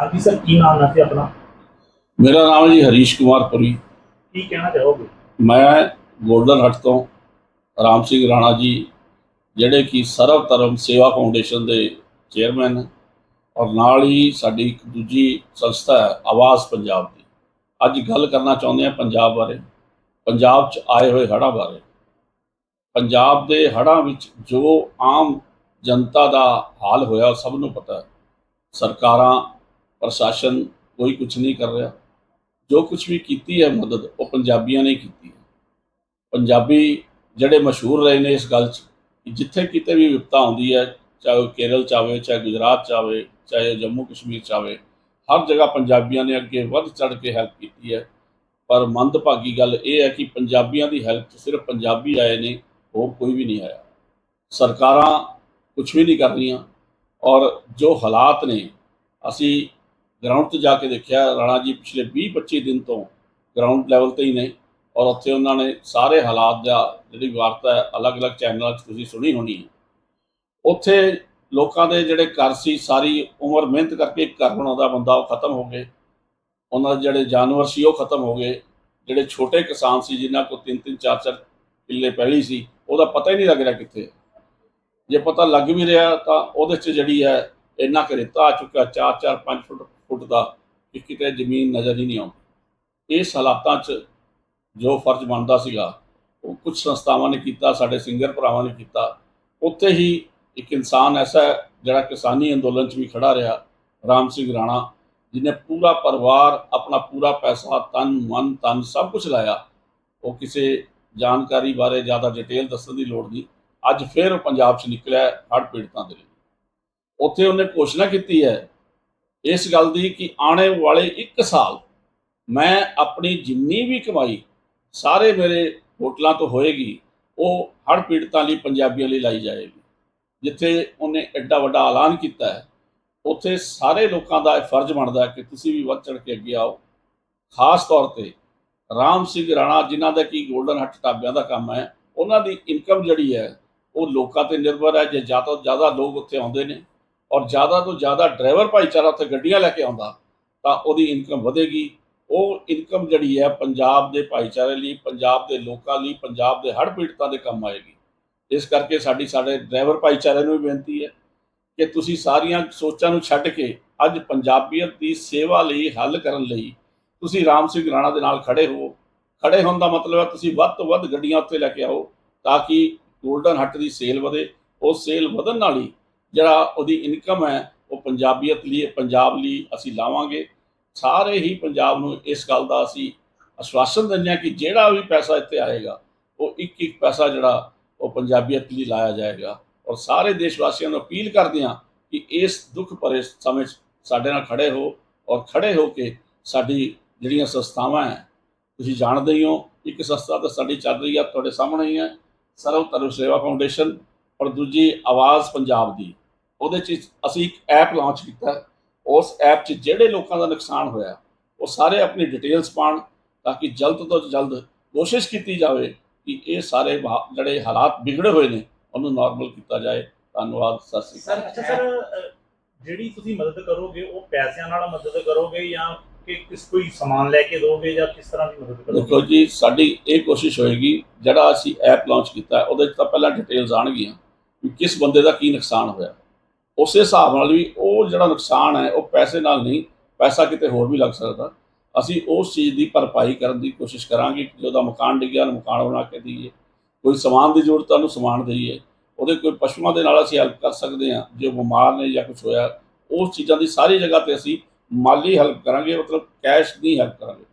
ਹਾਂਜੀ ਸਰ ਕੀ ਨਾਮ ਹੈ ਤੇ ਆਪਣਾ? ਮੇਰਾ ਨਾਮ ਹੈ ਜੀ ਹਰੀਸ਼ ਕੁਮਾਰ ਪੁਰੀ। ਕੀ ਕਹਿਣਾ ਚਾਹੋਗੇ? ਮੈਂ ਗੋਲਡਨ ਹੱਟ ਤੋਂ ਰਾਮ ਸਿੰਘ ਰਾਣਾ ਜੀ ਜਿਹੜੇ ਕਿ ਸਰਵ ਧਰਮ ਸੇਵਾ ਫਾਊਂਡੇਸ਼ਨ ਦੇ ਚੇਅਰਮੈਨ ਔਰ ਨਾਲ ਹੀ ਸਾਡੀ ਇੱਕ ਦੂਜੀ ਸੰਸਥਾ ਹੈ ਆਵਾਜ਼ ਪੰਜਾਬ ਦੀ। ਅੱਜ ਗੱਲ ਕਰਨਾ ਚਾਹੁੰਦੇ ਹਾਂ ਪੰਜਾਬ ਬਾਰੇ। ਪੰਜਾਬ 'ਚ ਆਏ ਹੋਏ ਹੜ੍ਹਾਂ ਬਾਰੇ। ਪੰਜਾਬ ਦੇ ਹੜ੍ਹਾਂ ਵਿੱਚ ਜੋ ਆਮ ਜਨਤਾ ਦਾ ਹਾਲ ਹੋਇਆ ਸਭ ਨੂੰ ਪਤਾ ਹੈ। ਸਰਕਾਰਾਂ ਪ੍ਰਸ਼ਾਸਨ ਕੋਈ ਕੁਝ ਨਹੀਂ ਕਰ ਰਿਹਾ। ਜੋ ਕੁਝ ਵੀ ਕੀਤੀ ਹੈ ਮਦਦ, ਉਹ ਪੰਜਾਬੀਆਂ ਨੇ ਕੀਤੀ ਹੈ। ਪੰਜਾਬੀ ਜਿਹੜੇ ਮਸ਼ਹੂਰ ਰਹੇ ਨੇ ਇਸ ਗੱਲ 'ਚ ਕਿ ਜਿੱਥੇ ਕਿਤੇ ਵੀ ਵਿਪਤਾ ਆਉਂਦੀ ਹੈ, ਚਾਹੇ ਉਹ ਕੇਰਲ ਚ ਆਵੇ, ਚਾਹੇ ਗੁਜਰਾਤ ਚ ਆਵੇ, ਚਾਹੇ ਜੰਮੂ ਕਸ਼ਮੀਰ ਚ ਆਵੇ, ਹਰ ਜਗ੍ਹਾ ਪੰਜਾਬੀਆਂ ਨੇ ਅੱਗੇ ਵੱਧ ਚੜ ਕੇ ਹੈਲਪ ਕੀਤੀ ਹੈ। ਪਰ ਮੰਦਭਾਗੀ ਗੱਲ ਇਹ ਹੈ ਕਿ ਪੰਜਾਬੀਆਂ ਦੀ ਹੈਲਪ 'ਚ ਸਿਰਫ ਪੰਜਾਬੀ ਆਏ ਨੇ, ਹੋਰ ਕੋਈ ਵੀ ਨਹੀਂ ਆਇਆ। ਸਰਕਾਰਾਂ ਕੁਝ ਵੀ ਨਹੀਂ ਕਰ ਰਹੀਆਂ ਔਰ ਜੋ ਹਾਲਾਤ ਨੇ, ਅਸੀਂ ਗਰਾਊਂਡ ਤੇ ਜਾ ਕੇ ਦੇਖਿਆ, ਰਾਣਾ ਜੀ ਪਿਛਲੇ 20-25 ਦਿਨ ਤੋਂ ਗਰਾਊਂਡ ਲੈਵਲ ਤੇ ਹੀ ਨੇ ਔਰ ਉੱਥੇ ਉਹਨਾਂ ਨੇ ਸਾਰੇ ਹਾਲਾਤ ਦਾ ਜਿਹੜੀ ਵਾਰਤਾ ਹੈ, ਅਲੱਗ-ਅਲੱਗ ਚੈਨਲਾਂ 'ਚ ਤੁਸੀਂ ਸੁਣੀ ਹੋਣੀ ਹੈ। ਉੱਥੇ ਲੋਕਾਂ ਦੇ ਜਿਹੜੇ ਘਰ ਸੀ, ਸਾਰੀ ਉਮਰ ਮਿਹਨਤ ਕਰਕੇ ਘਰ ਬਣਾਉਂਦਾ ਬੰਦਾ ਉਹ ਖਤਮ ਹੋ ਗਏ। ਉਹਨਾਂ ਦੇ ਜਿਹੜੇ ਜਾਨਵਰ ਸੀ, ਉਹ ਖਤਮ ਹੋ ਗਏ। ਜਿਹੜੇ ਛੋਟੇ ਕਿਸਾਨ ਸੀ, ਜਿਨ੍ਹਾਂ ਕੋਲ ਤਿੰਨ ਤਿੰਨ ਚਾਰ ਚਾਰ ਕਿੱਲੇ ਪਹਿਲੀ ਸੀ, ਉਹਦਾ ਪਤਾ ਹੀ ਨਹੀਂ ਲੱਗ ਰਿਹਾ ਕਿੱਥੇ। ਜੇ ਪਤਾ ਲੱਗ ਵੀ ਰਿਹਾ ਤਾਂ ਉਹਦੇ 'ਚ ਜਿਹੜੀ ਹੈ ਇੰਨਾ ਕੁ ਰੇਤਾ ਆ ਚੁੱਕਾ 4-4 5 ਫੁੱਟ ਫੁੱਟ ਦਾ ਕਿ ਕਿਤੇ ਜ਼ਮੀਨ ਨਜ਼ਰ ਹੀ ਨਹੀਂ ਆਉਂਦੀ। ਇਸ ਹਾਲਾਤਾਂ 'ਚ ਜੋ ਫਰਜ਼ ਬਣਦਾ ਸੀਗਾ, ਉਹ ਕੁਝ ਸੰਸਥਾਵਾਂ ਨੇ ਕੀਤਾ, ਸਾਡੇ ਸਿੰਗਰ ਭਰਾਵਾਂ ਨੇ ਕੀਤਾ। ਉੱਥੇ ਹੀ ਇੱਕ ਇਨਸਾਨ ਐਸਾ ਜਿਹੜਾ ਕਿਸਾਨੀ ਅੰਦੋਲਨ 'ਚ ਵੀ ਖੜਾ ਰਿਹਾ, ਰਾਮ ਸਿੰਘ ਰਾਣਾ, ਜਿਹਨੇ ਪੂਰਾ ਪਰਿਵਾਰ, ਆਪਣਾ ਪੂਰਾ ਪੈਸਾ, ਤਨ, ਮਨ, ਤਨ ਸਭ ਕੁਝ ਲਾਇਆ। ਉਹ ਕਿਸੇ ਜਾਣਕਾਰੀ ਬਾਰੇ ਜ਼ਿਆਦਾ ਡਿਟੇਲ ਦੱਸਣ ਦੀ ਲੋੜ ਨਹੀਂ। ਅੱਜ ਫਿਰ ਉਹ ਪੰਜਾਬ 'ਚ ਨਿਕਲਿਆ ਹੜ੍ਹ ਪੀੜਤਾਂ ਦੇ ਲਈ। ਉੱਥੇ ਉਹਨੇ ਘੋਸ਼ਣਾ ਕੀਤੀ ਹੈ ਇਸ ਗੱਲ ਦੀ ਕਿ ਆਉਣੇ ਵਾਲੇ 1 ਸਾਲ ਮੈਂ ਆਪਣੀ ਜਿੰਨੀ ਵੀ ਕਮਾਈ ਸਾਰੇ ਮੇਰੇ ਹੋਟਲਾਂ ਤੋਂ ਹੋਏਗੀ, ਉਹ ਹੜ੍ਹ ਪੀੜਤਾਂ ਲਈ, ਪੰਜਾਬੀਆਂ ਲਈ ਲਾਈ ਜਾਏਗੀ। ਜਿੱਥੇ ਉਹਨੇ ਐਡਾ ਵੱਡਾ ਐਲਾਨ ਕੀਤਾ ਹੈ, ਉੱਥੇ ਸਾਰੇ ਲੋਕਾਂ ਦਾ ਇਹ ਫਰਜ਼ ਬਣਦਾ ਕਿ ਤੁਸੀਂ ਵੀ ਵੱਧ ਚੜ ਕੇ ਅੱਗੇ ਆਓ। ਖਾਸ ਤੌਰ ਤੇ ਰਾਮ ਸਿੰਘ ਰਾਣਾ, ਜਿਨ੍ਹਾਂ ਦਾ ਕੀ 골ਡਨ ਹੱਟ ਢਾਬਿਆਂ ਦਾ ਕੰਮ ਹੈ, ਉਹਨਾਂ ਦੀ ਇਨਕਮ ਜਿਹੜੀ ਹੈ, ਉਹ ਲੋਕਾਂ ਤੇ ਨਿਰਭਰ ਹੈ। ਜੇ ਜ਼ਿਆਦਾ ਤੋਂ ਜ਼ਿਆਦਾ ਲੋਕ ਉੱਥੇ ਆਉਂਦੇ ਨੇ ਔਰ ਜ਼ਿਆਦਾ ਤੋਂ ਜ਼ਿਆਦਾ ਡਰਾਈਵਰ ਭਾਈਚਾਰਾ ਉੱਥੇ ਗੱਡੀਆਂ ਲੈ ਕੇ ਆਉਂਦਾ, ਤਾਂ ਉਹਦੀ ਇਨਕਮ ਵਧੇਗੀ। ਉਹ ਇਨਕਮ ਜਿਹੜੀ ਹੈ ਪੰਜਾਬ ਦੇ ਭਾਈਚਾਰੇ ਲਈ, ਪੰਜਾਬ ਦੇ ਲੋਕਾਂ ਲਈ, ਪੰਜਾਬ ਦੇ ਹੜ੍ਹ ਪੀੜਤਾਂ ਦੇ ਕੰਮ ਆਏਗੀ। ਇਸ ਕਰਕੇ ਸਾਡੀ, ਸਾਡੇ ਡਰਾਈਵਰ ਭਾਈਚਾਰੇ ਨੂੰ ਵੀ ਬੇਨਤੀ ਹੈ ਕਿ ਤੁਸੀਂ ਸਾਰੀਆਂ ਸੋਚਾਂ ਨੂੰ ਛੱਡ ਕੇ ਅੱਜ ਪੰਜਾਬੀਅਤ ਦੀ ਸੇਵਾ ਲਈ ਹੱਲ ਕਰਨ ਲਈ ਤੁਸੀਂ ਰਾਮ ਸਿੰਘ ਰਾਣਾ ਦੇ ਨਾਲ ਖੜੇ ਹੋ। ਖੜੇ ਹੋਣ ਦਾ ਮਤਲਬ ਹੈ ਤੁਸੀਂ ਵੱਧ ਤੋਂ ਵੱਧ ਗੱਡੀਆਂ ਉੱਤੇ ਲੈ ਕੇ ਆਓ ਤਾਂ ਕਿ ਗੋਲਡਨ ਹੱਟ ਦੀ ਸੇਲ ਵਧੇ। ਉਹ ਸੇਲ ਵਧਣ ਨਾਲ ਹੀ ਜਿਹੜਾ ਉਹਦੀ ਇਨਕਮ ਹੈ, ਉਹ ਪੰਜਾਬੀਅਤ ਲਈ, ਪੰਜਾਬ ਲਈ ਅਸੀਂ ਲਾਵਾਂਗੇ। ਸਾਰੇ ਹੀ ਪੰਜਾਬ ਨੂੰ ਇਸ ਗੱਲ ਦਾ ਅਸੀਂ ਆਸ਼ਵਾਸਨ ਦਿੰਦੇ ਹਾਂ ਕਿ ਜਿਹੜਾ ਵੀ ਪੈਸਾ ਇੱਥੇ ਆਏਗਾ, ਉਹ ਇੱਕ ਇੱਕ ਪੈਸਾ ਜਿਹੜਾ ਉਹ ਪੰਜਾਬੀਅਤ ਲਈ ਲਾਇਆ ਜਾਏਗਾ। ਔਰ ਸਾਰੇ ਦੇਸ਼ ਵਾਸੀਆਂ ਨੂੰ ਅਪੀਲ ਕਰਦੇ ਹਾਂ ਕਿ ਇਸ ਦੁੱਖ ਭਰੇ ਸਮੇਂ 'ਚ ਸਾਡੇ ਨਾਲ ਖੜੇ ਹੋ ਔਰ ਖੜੇ ਹੋ ਕੇ ਸਾਡੀ ਜਿਹੜੀਆਂ ਸੰਸਥਾਵਾਂ ਹੈ, ਤੁਸੀਂ ਜਾਣਦੇ ਹੀ ਹੋ, ਇੱਕ ਸੰਸਥਾ ਤਾਂ ਸਾਡੀ ਚੱਲ ਰਹੀ ਹੈ ਤੁਹਾਡੇ ਸਾਹਮਣੇ ਹੀ ਹੈ, ਸਰਵ ਧਰਮ ਸੇਵਾ ਫਾਊਂਡੇਸ਼ਨ। ਔਰ ਦੂਜੀ ਆਵਾਜ਼ ਪੰਜਾਬ ਦੀ। ਉਹਦੇ 'ਚ ਅਸੀਂ ਇੱਕ ਐਪ ਲਾਂਚ ਕੀਤਾ। ਉਸ ਐਪ 'ਚ ਜਿਹੜੇ ਲੋਕਾਂ ਦਾ ਨੁਕਸਾਨ ਹੋਇਆ ਉਹ ਸਾਰੇ ਆਪਣੀ ਡਿਟੇਲਸ ਪਾਣ ਤਾਂ ਕਿ ਜਲਦ ਤੋਂ ਜਲਦ ਕੋਸ਼ਿਸ਼ ਕੀਤੀ ਜਾਵੇ ਕਿ ਇਹ ਸਾਰੇ ਜਿਹੜੇ ਹਾਲਾਤ ਵਿਗੜੇ ਹੋਏ ਨੇ ਉਹਨੂੰ ਨਾਰਮਲ ਕੀਤਾ ਜਾਏ। ਧੰਨਵਾਦ ਸਤਿ ਸ੍ਰੀ ਅਕਾਲ। ਸਰ ਅੱਛਾ ਸਰ ਜਿਹੜੀ ਤੁਸੀਂ ਮਦਦ ਕਰੋਗੇ ਉਹ ਪੈਸਿਆਂ ਨਾਲ ਮਦਦ ਕਰੋਗੇ ਜਾਂ ਕਿ ਕਿਸ ਕੋਈ ਸਮਾਨ ਲੈ ਕੇ ਦੋਗੇ ਜਾਂ ਕਿਸ ਤਰ੍ਹਾਂ ਦੀ ਮਦਦ ਕਰੋਗੇ? ਦੇਖੋ ਜੀ ਸਾਡੀ ਇਹ ਕੋਸ਼ਿਸ਼ ਹੋਏਗੀ ਜਿਹੜਾ ਅਸੀਂ ਐਪ ਲਾਂਚ ਕੀਤਾ ਉਹਦੇ 'ਚ ਤਾਂ ਪਹਿਲਾਂ ਡਿਟੇਲਸ ਆਣਗੀਆਂ ਕਿ ਕਿਸ ਬੰਦੇ ਦਾ ਕੀ ਨੁਕਸਾਨ ਹੋਇਆ। ਉਸੇ ਹਿਸਾਬ ਨਾਲ ਵੀ ਉਹ ਜਿਹੜਾ ਨੁਕਸਾਨ ਹੈ, ਉਹ ਪੈਸੇ ਨਾਲ ਨਹੀਂ, ਪੈਸਾ ਕਿਤੇ ਹੋਰ ਵੀ ਲੱਗ ਸਕਦਾ। ਅਸੀਂ ਉਸ ਚੀਜ਼ ਦੀ ਭਰਪਾਈ ਕਰਨ ਦੀ ਕੋਸ਼ਿਸ਼ ਕਰਾਂਗੇ ਕਿ ਉਹਦਾ ਮਕਾਨ ਡਿੱਗਿਆ, ਉਹਨੂੰ ਮਕਾਨ ਬਣਾ ਕੇ ਦਈਏ। ਕੋਈ ਸਮਾਨ ਦੀ ਜ਼ਰੂਰਤ ਹੈ ਉਹਨੂੰ ਸਮਾਨ ਦਈਏ। ਉਹਦੇ ਕੋਈ ਪਸ਼ੂਆਂ ਦੇ ਨਾਲ ਅਸੀਂ ਹੈਲਪ ਕਰ ਸਕਦੇ ਹਾਂ, ਜੇ ਬਿਮਾਰ ਨੇ ਜਾਂ ਕੁਝ ਹੋਇਆ, ਉਸ ਚੀਜ਼ਾਂ ਦੀ ਸਾਰੀ ਜਗ੍ਹਾ ਤੇ ਅਸੀਂ ਮਾਲੀ ਹੈਲਪ ਕਰਾਂਗੇ, ਮਤਲਬ ਕੈਸ਼ ਨਹੀਂ ਹੈਲਪ ਕਰਾਂਗੇ।